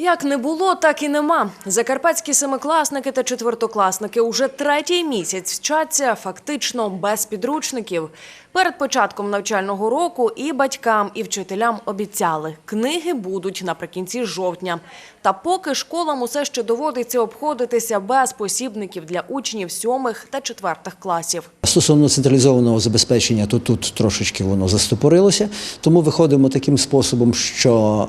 Як не було, так і нема. Закарпатські семикласники та четвертокласники уже третій місяць вчаться фактично без підручників. Перед початком навчального року і батькам, і вчителям обіцяли – книги будуть наприкінці жовтня. Та поки школам усе ще доводиться обходитися без посібників для учнів сьомих та четвертих класів. Стосовно централізованого забезпечення, то тут трошечки воно застопорилося. Тому виходимо таким способом, що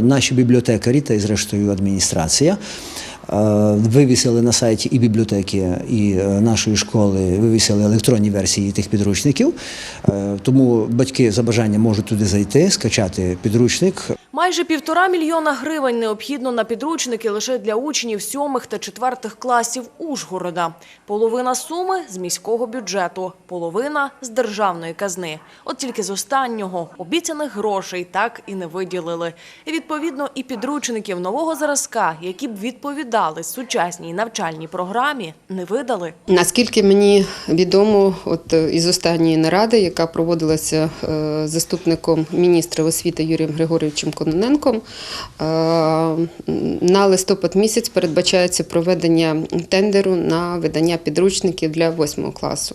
е, наші бібліотекарі та й зрештою адміністрація е, вивісили на сайті і бібліотеки, і е, нашої школи вивісили електронні версії тих підручників. Е, тому батьки за бажанням можуть туди зайти, скачати підручник, Майже півтора мільйона гривень необхідно на підручники лише для учнів сьомих та четвертих класів Ужгорода. Половина суми – з міського бюджету, половина – з державної казни. От тільки з останнього обіцяних грошей так і не виділили. І відповідно і підручників нового зразка, які б відповідали сучасній навчальній програмі, не видали. Наскільки мені відомо, от е, із останньої наради, яка проводилася е, заступником міністра освіти Юрієм Григорійовичем Кононенком, е, на листопад місяць передбачається проведення тендеру на видання підручників для восьмого класу.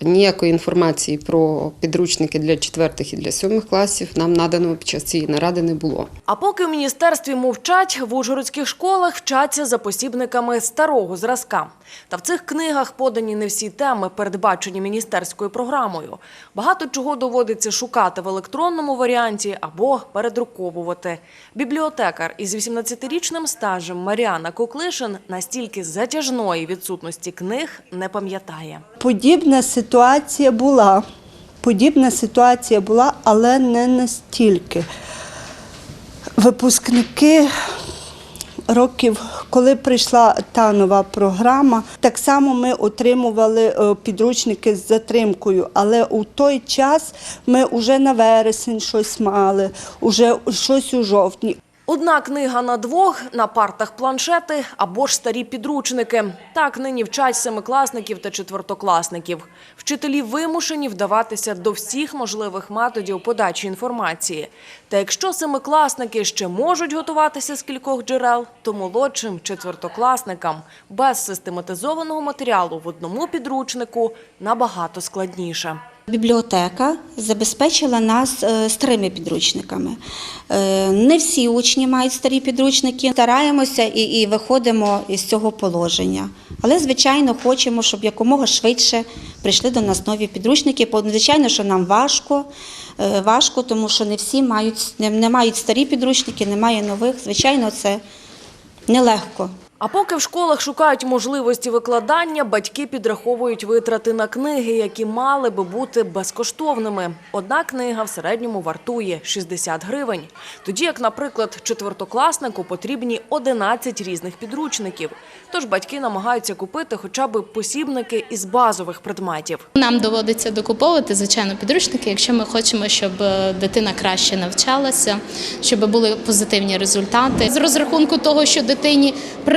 Ніякої інформації про підручники для четвертих і для сьомих класів нам надано під час цієї наради не було. А поки в міністерстві мовчать, в ужгородських школах вчаться за посібниками старого зразка. Та в цих книгах подані не всі теми, передбачені міністерською програмою. Багато чого доводиться шукати в електронному варіанті або передруковувати. Бібліотекар із 18-річним стажем Маріана Куклишин настільки затяжної відсутності книг не пам'ятає. Подібна ситуація була. Подібна ситуація була, але не настільки. Випускники років, коли прийшла та нова програма, так само ми отримували е, підручники з затримкою, але у той час ми вже на вересень щось мали, вже щось у жовтні. Одна книга на двох, на партах планшети або ж старі підручники. Так нині вчать семикласників та четвертокласників. Вчителі вимушені вдаватися до всіх можливих методів подачі інформації. Та якщо семикласники ще можуть готуватися з кількох джерел, то молодшим четвертокласникам без систематизованого матеріалу в одному підручнику набагато складніше. Бібліотека забезпечила нас е, старими підручниками. Е, Не всі учні мають старі підручники. Стараємося і, і виходимо із цього положення. Але, звичайно, хочемо, щоб якомога швидше прийшли до нас нові підручники. Звичайно, що нам важко, е, важко, тому що не всі мають, не, мають старі підручники, немає нових. Звичайно, це нелегко. А поки в школах шукають можливості викладання, батьки підраховують витрати на книги, які мали би бути безкоштовними. Одна книга в середньому вартує 60 гривень. Тоді як, наприклад, четвертокласнику потрібні 11 різних підручників. Тож батьки намагаються купити хоча б посібники із базових предметів. Нам доводиться докуповувати, звичайно, підручники, якщо ми хочемо, щоб е, дитина краще навчалася, щоб були позитивні результати. З розрахунку того, що дитині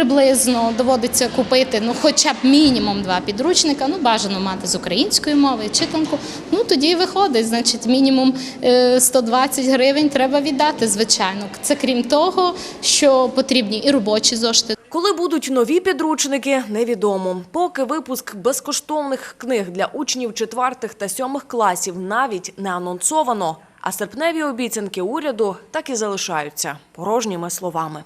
приблизно доводиться купити ну, хоча б мінімум два підручника, ну бажано мати з української мови, читанку. Ну тоді і виходить, значить, мінімум е, 120 гривень треба віддати, звичайно. Це крім того, що потрібні і робочі зошити. Коли будуть нові підручники, невідомо. Поки випуск безкоштовних книг для учнів четвертих та сьомих класів навіть не анонсовано. А серпневі обіцянки уряду так і залишаються порожніми словами.